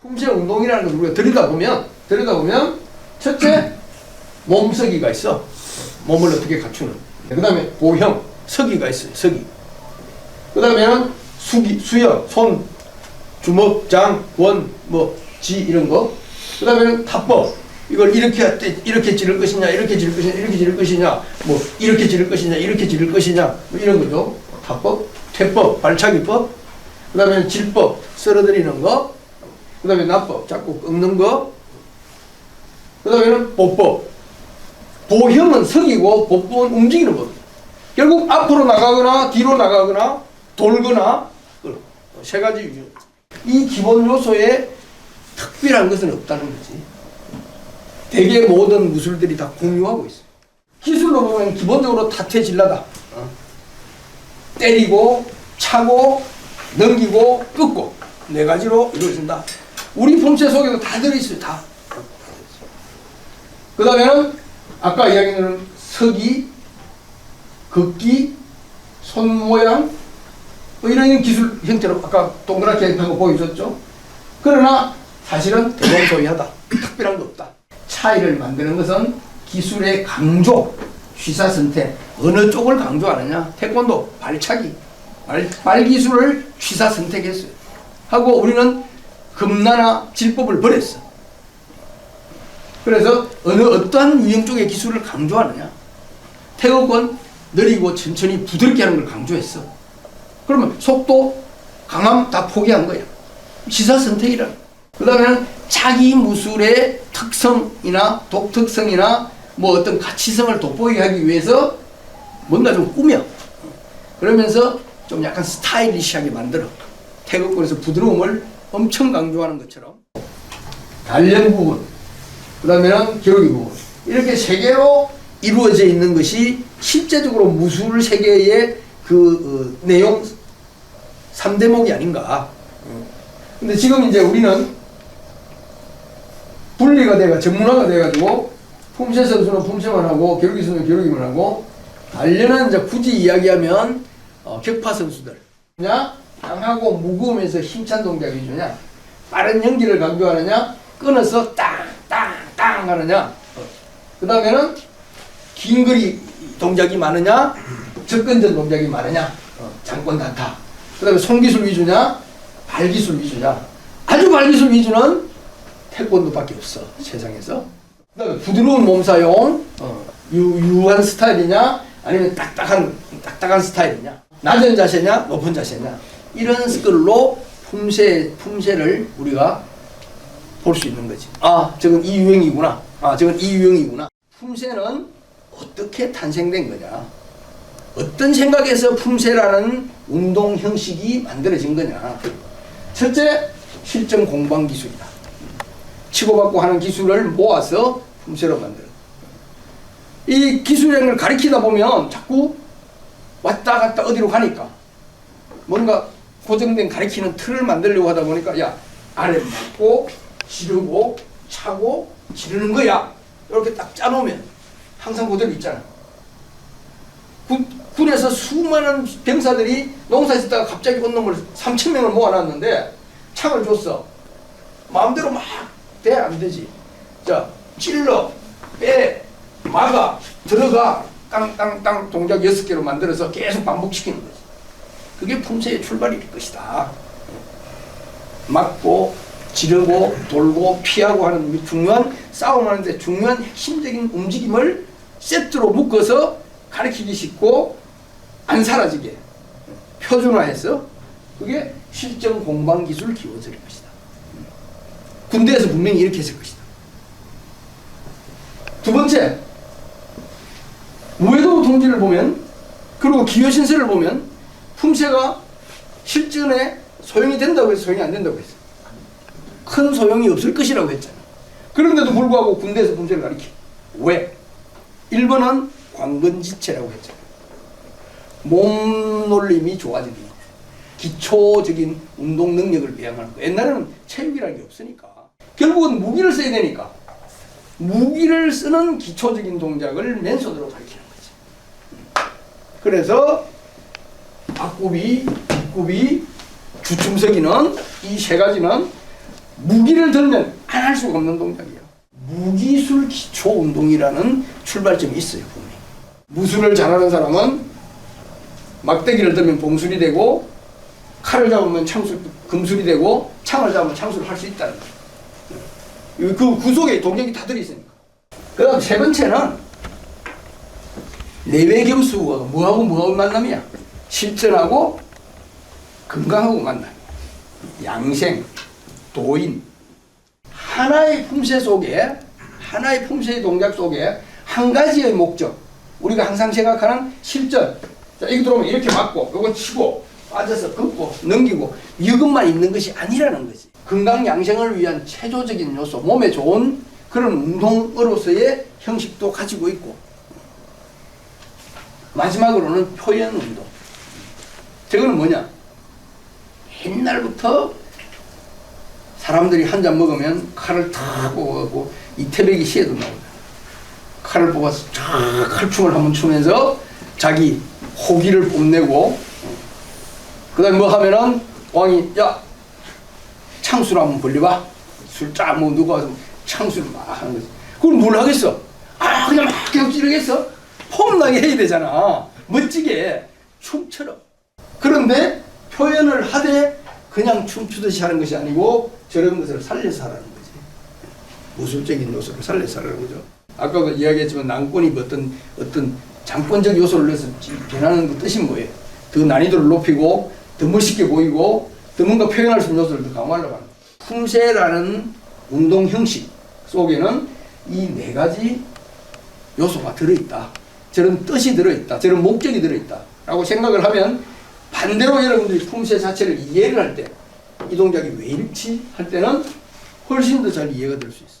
품새 운동이라는 걸 우리가 들여다보면 들여다보면 첫째 몸서기가 있어. 몸을 어떻게 갖추는. 그 다음에 보형 서기가 있어요 서기. 그 다음에는 수기 수여 손 주먹 장원뭐지 이런 거그 다음에는 타법 이걸 이렇게 이렇게 지를 것이냐 이렇게 지를 것이냐 이렇게 지를 것이냐 뭐 이렇게 지를 것이냐 이렇게 지를 것이냐 뭐 이런 거죠 타법 퇴법 발차기법 그 다음에 질법 썰어드리는 거 그 다음에 납법, 자꾸 꺾는 거. 그 다음에는 보법. 보형은 석이고 법법은 움직이는 법. 결국 앞으로 나가거나 뒤로 나가거나 돌거나 세 가지 유형. 이 기본 요소에 특별한 것은 없다는 거지. 대개 모든 무술들이 다 공유하고 있어요. 기술로 보면 기본적으로 타퇴질라다. 어. 때리고 차고 넘기고 끄고 네 가지로 이루어진다. 우리 품체 속에도 다 들어있어요. 다. 그 다음에는 아까 이야기하는 서기, 걷기, 손 모양 뭐 이런 기술 형태로 아까 동그랗게 한거 보여줬죠. 그러나 사실은 대동소이하다. 특별한 거. 차이를 만드는 것은 기술의 강조, 취사 선택 어느 쪽을 강조하느냐? 태권도 발차기, 발, 발 기술을 취사 선택했어요. 하고 우리는 금나나 질법을 버렸어. 그래서 어느 어떠한 유형 쪽의 기술을 강조하느냐? 태극권 느리고 천천히 부드럽게 하는 걸 강조했어. 그러면 속도, 강함 다 포기한 거야. 시사 선택이라. 그 다음에는 자기 무술의 특성이나 독특성이나 뭐 어떤 가치성을 돋보이게 하기 위해서 뭔가 좀 꾸며. 그러면서 좀 약간 스타일리시하게 만들어. 태극권에서 부드러움을 엄청 강조하는 것처럼. 단련 부분, 그 다음에는 기록이 부분. 이렇게 세 개로 이루어져 있는 것이 실제적으로 무술 세계의 그 어, 내용 3대목이 아닌가. 근데 지금 이제 우리는 분리가 돼가 전문화가 돼가지고 품새 선수는 품새만 하고 기록이 선수는 기록이만 하고 단련은 이제 굳이 이야기하면 어, 격파 선수들. 냐? 강하고 무거우면서 힘찬 동작 위주냐? 빠른 연기를 강조하느냐? 끊어서 땅땅땅 하느냐? 그 다음에는 긴 거리 동작이 많으냐? 접근전 동작이 많으냐? 어, 장권 단타. 그 다음에 손기술 위주냐? 발기술 위주냐? 아주 발기술 위주는 태권도밖에 없어 세상에서. 그 다음에 부드러운 몸사용 어, 유, 유한 스타일이냐 아니면 딱딱한 딱딱한 스타일이냐. 낮은 자세냐 높은 자세냐. 이런 걸로 품새 품새를 우리가 볼 수 있는 거지. 아 저건 이 유형이구나. 아 저건 이 유형이구나. 품새는 어떻게 탄생된 거냐. 어떤 생각에서 품새라는 운동 형식이 만들어진 거냐. 첫째 실전 공방 기술이다 치고받고 하는 기술을 모아서 품새로 만들어. 이 기술행을 가리키다 보면 자꾸 왔다 갔다 어디로 가니까 뭔가 고정된 가리키는 틀을 만들려고 하다 보니까 야 아래 맞고 지르고 차고 지르는 거야. 이렇게 딱 짜놓으면 항상 그대로 있잖아. 군, 군에서 수많은 병사들이 농사 짓다가 갑자기 온 놈을 3천 명을 모아놨는데 창을 줬어. 마음대로 막 돼? 안 되지. 자, 찔러, 빼, 막아, 들어가, 땅땅땅 동작 여섯 개로 만들어서 계속 반복시키는 거지. 그게 품새의 출발일 것이다. 막고, 지르고, 돌고, 피하고 하는 중요한 싸움하는데 중요한 핵심적인 움직임을 세트로 묶어서 가르치기 쉽고 안 사라지게 표준화해서 그게 실전 공방 기술 기원설인 것이다. 군대에서 분명히 이렇게 했을 것이다. 두 번째, 우회도 통지를 보면 그리고 기여신세를 보면 품새가 실전에 소용이 된다고 해서 소용이 안 된다고 했어. 큰 소용이 없을 것이라고 했잖아. 그런데도 불구하고 군대에서 품새를 가리켜. 왜? 1번은 광근지체라고 했잖아. 몸놀림이 좋아지는 거. 기초적인 운동 능력을 배양하는 거. 옛날에는 체육이라는 게 없으니까. 결국은 무기를 써야 되니까 무기를 쓰는 기초적인 동작을 맨손으로 가르치는 거지. 그래서 앞굽이, 뒷굽이, 주춤서기는 이 세 가지는 무기를 들면 안 할 수가 없는 동작이에요. 무기술 기초 운동이라는 출발점이 있어요, 분명히. 무술을 잘하는 사람은 막대기를 들면 봉술이 되고 칼을 잡으면 창술, 금술이 되고 창을 잡으면 창술을 할 수 있다는 거예요. 그 구속에 동력이 다 들어있으니까. 그 다음 세 번째는 내외겸수가 뭐하고 뭐하고 만남이야? 실전하고 건강하고 만남. 양생, 도인. 하나의 품새 속에, 하나의 품새의 동작 속에 한 가지의 목적. 우리가 항상 생각하는 실전. 자, 이거 들어오면 이렇게 맞고, 요거 치고, 빠져서 긋고, 넘기고, 이것만 있는 것이 아니라는 거지. 건강 양생을 위한 체조적인 요소, 몸에 좋은 그런 운동으로서의 형식도 가지고 있고, 마지막으로는 표현 운동. 저거는 뭐냐? 옛날부터 사람들이 한 잔 먹으면 칼을 탁 뽑아갖고 이태백이 시에도 나오잖아. 칼을 뽑아서 쫙 칼춤을 한번 추면서 자기 호기를 뽐내고 그 다음에 뭐 하면은 왕이 야 창술 한번 벌려봐. 술쫙뭐 누가 와서 창술 막 하는 거지. 그걸 뭘 하겠어? 아 그냥 막 계속 찌르겠어? 폼나게 해야 되잖아. 멋지게. 춤처럼 그런데 표현을 하되 그냥 춤추듯이 하는 것이 아니고 저런 것을 살려서 하라는 거지. 무술적인 요소를 살려서 하라는 거죠. 아까 이야기했지만 난권이 어떤 어떤 장권적 요소를 넣어서 변하는 그 뜻이 뭐예요? 더 난이도를 높이고 더 멋있게 보이고 더 뭔가 표현할 수 있는 요소를 더 강화하려고 하는. 품새라는 운동 형식 속에는 이 네 가지 요소가 들어있다. 저런 뜻이 들어있다. 저런 목적이 들어있다. 라고 생각을 하면 반대로 여러분들이 품새 자체를 이해를 할 때 이 동작이 왜 이렇지? 할 때는 훨씬 더 잘 이해가 될 수 있어요.